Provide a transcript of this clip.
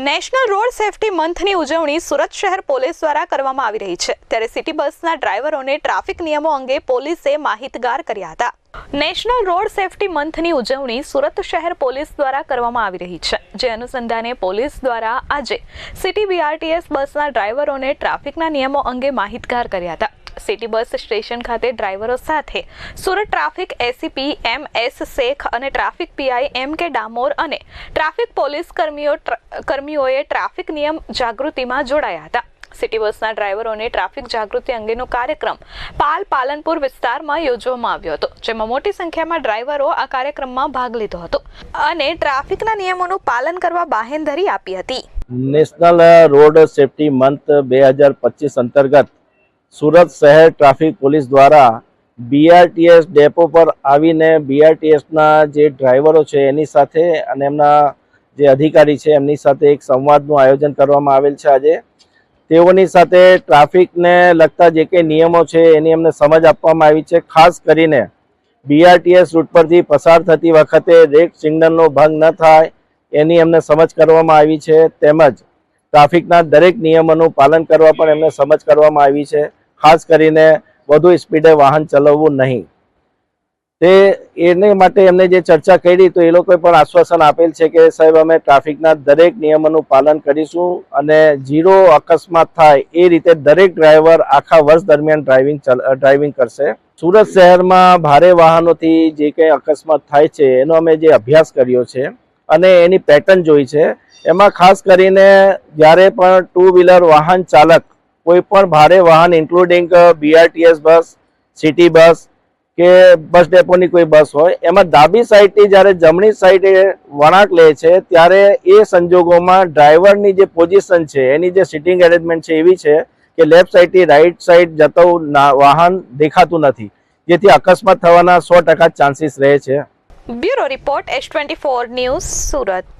National road safety મંથની ઉજવણી સુરત શહેર police દ્વારા કરવામાં આવી રહી છે. ત્યારે સિટી બસના ડ્રાઈવરોને ટ્રાફિક નિયમો અંગે પોલીસે માહિતગાર કર્યા હતા. નેશનલ રોડ સેફટી મંથની ઉજવણી સુરત શહેર પોલીસ દ્વારા કરવામાં આવી રહી છે. જે અનુસંધાને પોલીસ દ્વારા આજે સિટી બીઆરટીએસ બસના ડ્રાઈવરોને ટ્રાફિકના નિયમો અંગે માહિતગાર કર્યા હતા. સિટી બસ સ્ટેશન ખાતે ડ્રાઈવરો સાથે. Surat traffic ACP M S Shaikh અને ટ્રાફિક પીઆઈ એમ કે ડામોર અને ટ્રાફિક પોલીસ કર્મીઓ કર્મીઓએ ટ્રાફિક નિયમ જાગૃતિમાં જોડાયા હતા. સિટી બસના ડ્રાઈવરોને ટ્રાફિક જાગૃતિ અંગેનો કાર્યક્રમ પાલ પાલનપુર વિસ્તારમાં યોજવામાં આવ્યો હતો, જેમાં મોટી સંખ્યામાં ડ્રાઈવરો આ કાર્યક્રમમાં ભાગ લીધો હતો અને ટ્રાફિકના નિયમોનું પાલન કરવા બાહેંધરી આપી હતી. નેશનલ રોડ સેફટી મંથ બે હજાર પચીસ અંતર્ગત સુરત શહેર ટ્રાફિક પોલીસ દ્વારા બીઆરટીએસ ડેપો પર આવીને બીઆરટીએસના જે ડ્રાઈવરો છે, એની સાથે અને એમના જે અધિકારી છે, એમની સાથે એક સંવાદનું આયોજન કરવામાં આવેલ છે આજે. તેઓની સાથે ટ્રાફિકને લગતા જે કંઈ નિયમો છે, એની એમને સમજ આપવામાં આવી છે. ખાસ કરીને બીઆરટીએસ રૂટ પરથી પસાર થતી વખતે રેડ સિગ્નલનો ભંગ ન થાય, એની એમને સમજ કરવામાં આવી છે. તેમજ ટ્રાફિકના દરેક નિયમોનું પાલન કરવા પણ એમને સમજ કરવામાં આવી છે. ખાસ કરીને વધુ સ્પીડે વાહન ચલાવવું નહીં. તે એને માટે એમને જે ચર્ચા કરી તો એ લોકોએ પણ આશ્વાસન આપેલ છે કે સાહેબ, અમે ટ્રાફિકના દરેક નિયમોનું પાલન કરીશું અને ઝીરો અકસ્માત થાય એ રીતે દરેક ડ્રાઈવર આખા વર્ષ દરમિયાન ડ્રાઇવિંગ ડ્રાઇવિંગ કરશે. સુરત શહેરમાં ભારે વાહનોથી જે કંઈ અકસ્માત થાય છે એનો અમે જે અભ્યાસ કર્યો છે અને એની પેટર્ન જોઈ છે. એમાં ખાસ કરીને જ્યારે પણ ટુ વ્હીલર વાહન ચાલક કોઈ પણ ભારે વાહન including BRTS bus city bus કે બસ ડેપોની કોઈ બસ હોય, એમાં ડાબી સાઈડથી જ્યારે જમણી સાઈડે વળાંક લે છે, ત્યારે એ સંજોગોમાં ડ્રાઈવરની જે પોઝિશન છે, એની જે સિટિંગ એરેન્જમેન્ટ છે, એવી છે કે લેફ્ટ સાઈડથી રાઈટ સાઈડ જતું વાહન દેખાતું નથી, જેથી અકસ્માત થવાના સો ટકા ચાન્સીસ રહે છે. Bureau report S twenty four news Surat.